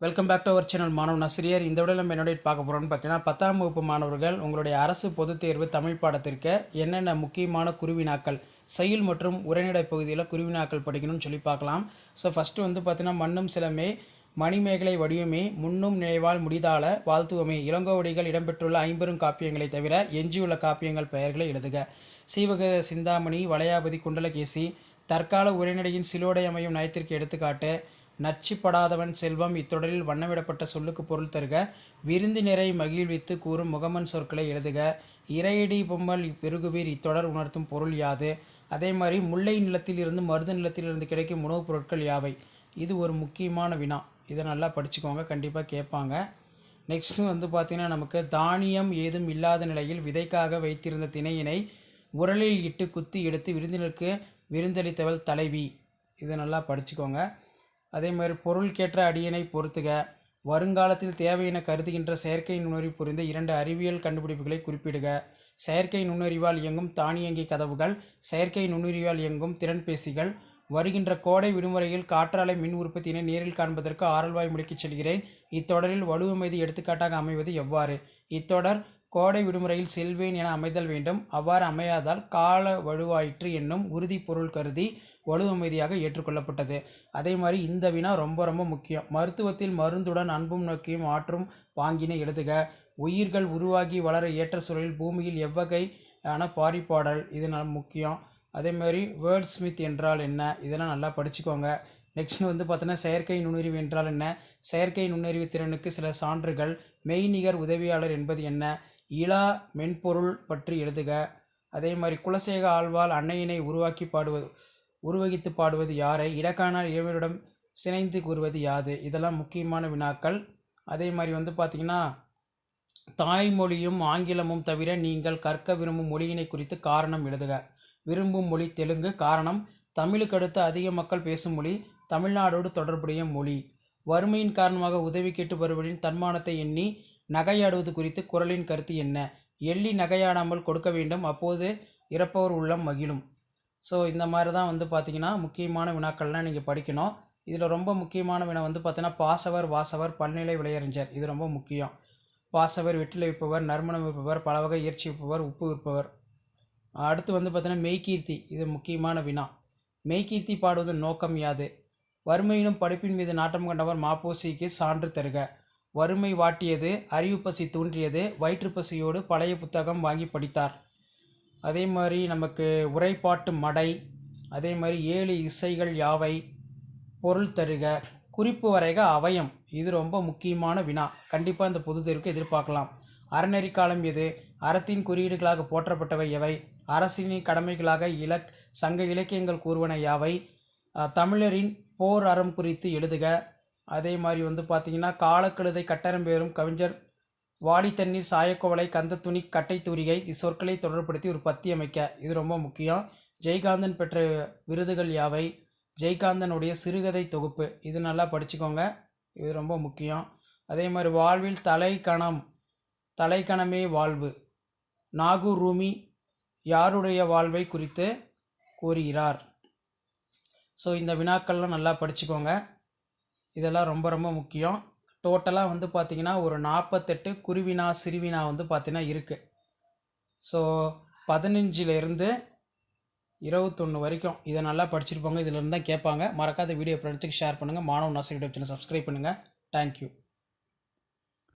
Welcome back to our channel மாணவன் ஆசிரியர் இந்த விட நம்ம என்னோட பார்க்க போகிறோம்னு பார்த்தீங்கன்னா பத்தாம் வகுப்பு மாணவர்கள் உங்களுடைய அரசு பொதுத் தேர்வு தமிழ் பாடத்திற்கு என்னென்ன முக்கியமான குருவினாக்கள் செயல் மற்றும் உரைநடை பகுதியில் குருவினாக்கள் படிக்கணும்னு சொல்லி பார்க்கலாம். ஸோ ஃபஸ்ட்டு வந்து பார்த்தீங்கன்னா மண்ணும் சிலமே மணிமேகலை வடிவமே முன்னும் நினைவால் முடிதால வாழ்த்துவமே. இளங்கோவடிகள் இடம்பெற்றுள்ள ஐம்பெரும் காப்பியங்களை தவிர எஞ்சியுள்ள காப்பியங்கள் பெயர்களை எழுதுக. சீவக சிந்தாமணி வளையாபதி குண்டலகேசி தற்கால உரைநடையின் சிலோடை அமையும் நயத்திற்கு எடுத்துக்காட்டு நச்சுப்படாதவன் செல்வம். இத்தொடரில் வண்ணமிடப்பட்ட சொல்லுக்கு பொருள் தருக. விருந்தினரை மகிழ்வித்து கூறும் முகமன் சொற்களை எழுதுக. இறையடி பொம்மல் பெருகுவீர். இத்தொடர் உணர்த்தும் பொருள் யாது? அதே மாதிரி முல்லை நிலத்தில் இருந்து மருத நிலத்திலிருந்து கிடைக்கும் உணவுப் பொருட்கள் யாவை? இது ஒரு முக்கியமான வினா. இதை நல்லா படிச்சுக்கோங்க. கண்டிப்பாக கேட்பாங்க. நெக்ஸ்ட்டு வந்து பார்த்திங்கன்னா நமக்கு தானியம் ஏதும் இல்லாத நிலையில் விதைக்காக வைத்திருந்த திணையினை உரலில் இட்டு குத்தி எடுத்து விருந்தினருக்கு விருந்தளித்தவள் தலைவி. இதை நல்லா படிச்சுக்கோங்க. அதே மாதிரி பொருள்கேற்ற அடியனை பொறுத்துக. வருங்காலத்தில் தேவையென கருதுகின்ற செயற்கை நுண்ணறிவு புரிந்த இரண்டு அறிவியல் கண்டுபிடிப்புகளை குறிப்பிடுக. செயற்கை நுண்ணறிவால் இயங்கும் தானியங்கி கதவுகள் செயற்கை நுண்ணறிவால் இயங்கும் திறன்பேசிகள் வருகின்ற கோடை விடுமுறையில் காற்றாலை மின் உற்பத்தியினை நேரில் காண்பதற்கு ஆரல்வாய் முடிக்கச் செல்கிறேன். இத்தொடரில் வலுவமைதி எடுத்துக்காட்டாக அமைவது எவ்வாறு? இத்தொடர் கோடை விடுமுறையில் செல்வேன் என அமைதல் வேண்டும். அவ்வாறு அமையாதால் கால வலுவாயிற்று என்னும் உறுதி பொருள் கருதி வலுவமைதியாக ஏற்றுக்கொள்ளப்பட்டது. அதே மாதிரி இந்த வினா ரொம்ப ரொம்ப முக்கியம். மருத்துவத்தில் மருந்துடன் அன்பும் நோக்கியும் ஆற்றும் வாங்கினை எழுதுக. உயிர்கள் உருவாகி வளர ஏற்ற சூழலில் பூமியில் எவ்வகையான பாரிப்பாடல் இது ந முக்கியம். அதே மாதிரி வேர்ல்ட் ஸ்மித் என்றால் என்ன? இதெல்லாம் நல்லா படிச்சுக்கோங்க. நெக்ஸ்ட் வந்து பார்த்தோன்னா செயற்கை நுண்ணறிவு என்றால் என்ன? செயற்கை நுண்ணறிவு திறனுக்கு சில சான்றுகள். மெய்நிகர் உதவியாளர் என்பது என்ன? இலா மென்பொருள் பற்றி எழுதுக. அதே மாதிரி குலசேக ஆழ்வால் அன்னையினை உருவாக்கி பாடுவது உருவகித்து பாடுவது யாரை? இடக்கான இறைவரிடம் சினைந்து கூறுவது யாது? இதெல்லாம் முக்கியமான வினாக்கள். அதே மாதிரி வந்து பார்த்திங்கன்னா தாய்மொழியும் ஆங்கிலமும் தவிர நீங்கள் கற்க விரும்பும் மொழியினை குறித்து காரணம் எழுதுக. விரும்பும் மொழி தெலுங்கு. காரணம் தமிழுக்கு அடுத்து அதிக மக்கள் பேசும் மொழி தமிழ்நாடோடு தொடர்புடைய மொழி. வறுமையின் காரணமாக உதவி கேட்டு வருவரின் தன்மானத்தை எண்ணி நகையாடுவது குறித்து குரலின் கருத்து என்ன? எள்ளி நகையாடாமல் கொடுக்க வேண்டும். அப்போது இறப்பவர் உள்ளம் மகிழும். ஸோ இந்த மாதிரி தான் வந்து பார்த்திங்கன்னா முக்கியமான வினாக்கள்லாம் நீங்கள் படிக்கணும். இதில் ரொம்ப முக்கியமான வினா வந்து பார்த்தீங்கன்னா பாசவர் வாசவர் பல்நிலை விளையறிஞர். இது ரொம்ப முக்கியம். பாசவர் வெற்றிலை விற்பவர் நறுமணம் விற்பவர் பல வகை இயற்சி விற்பவர் உப்பு விற்பவர். அடுத்து வந்து பார்த்தீங்கன்னா மெய்கீர்த்தி. இது முக்கியமான வினா. மெய்கீர்த்தி பாடுவதன் நோக்கம் யாது? வறுமையிலும் படிப்பின் மீது நாட்டம் கொண்டவர் மாப்போசிக்கு சான்று தருக. வறுமை வாட்டியது அறிவு பசி தூண்டியது வயிற்றுப்பசியோடு பழைய புத்தகம் வாங்கி படித்தார். அதே மாதிரி நமக்கு உரைப்பாட்டு மடை அதே மாதிரி ஏழு இசைகள் யாவை பொருள் தருக குறிப்பு வரைக அவயம் இது ரொம்ப முக்கியமான வினா. கண்டிப்பாக இந்த பொது தேர்வுக்கு எதிர்பார்க்கலாம். அறநெறி காலம் எது அறத்தின் குறியீடுகளாக போற்றப்பட்டவை எவை அரசின் கடமைகளாக இலக் சங்க இலக்கியங்கள் கூறுவன யாவை தமிழரின் போர் அறம் குறித்து எழுதுக அதே மாதிரி வந்து பார்த்தீங்கன்னா காலக்கழுதை கட்டரம்பேரும் கவிஞர் வாடி தண்ணீர் சாயக்கோவலை கந்த துணி கட்டை தூரிகை இச்சொற்களை தொடர்படுத்தி ஒரு பத்தி அமைக்க. இது ரொம்ப முக்கியம். ஜெய்காந்தன் பெற்ற விருதுகள் யாவை? ஜெய்காந்தனுடைய சிறுகதை தொகுப்பு. இது நல்லா படிச்சுக்கோங்க. இது ரொம்ப முக்கியம். அதே மாதிரி வாழ்வில் தலைக்கணம் தலைக்கணமே வாழ்வு. நாகூர் ரூமி யாருடைய வாழ்வை குறித்து கூறுகிறார்? ஸோ இந்த வினாக்கள்லாம் நல்லா படிச்சுக்கோங்க. இதெல்லாம் ரொம்ப ரொம்ப முக்கியம். டோட்டலாக வந்து பார்த்திங்கன்னா ஒரு நாற்பத்தெட்டு குருவினா சிறுவினா வந்து பார்த்திங்கன்னா இருக்குது ஸோ பதினஞ்சிலேருந்து இருபத்தொன்று வரைக்கும் இதை நல்லா படிச்சிருப்பாங்க இதில் தான் கேட்பாங்க. மறக்காத வீடியோ ஃப்ரெண்ட்ஸுக்கு ஷேர் பண்ணுங்கள் மாணவ நாசிரியர் சேனல் சப்ஸ்கிரைப் பண்ணுங்கள் தேங்க்யூ